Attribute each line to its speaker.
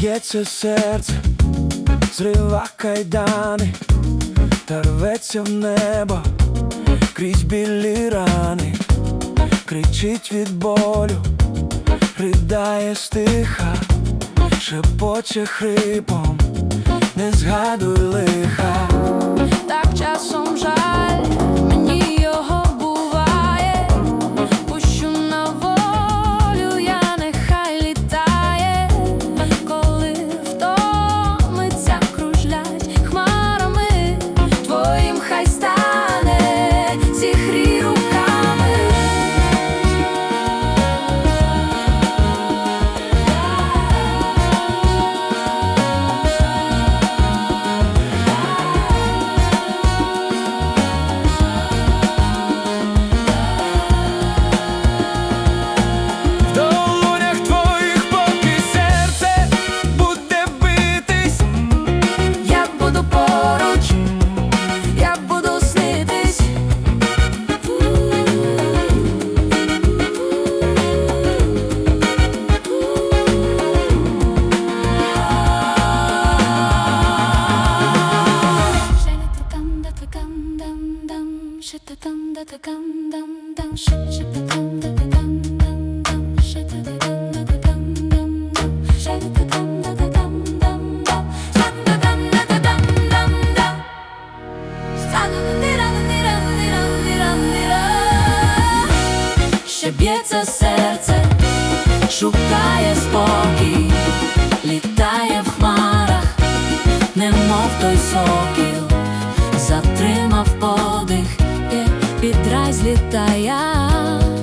Speaker 1: б'ється серце, зрива кайдани, та рветься в небо крізь білі рани, кричить від болю, ридає стиха, шепоче хрипом, не згадуй лиха.
Speaker 2: está. Ще серце, шукає спокій, літає в хмарах, немов той сокіл. 伝えや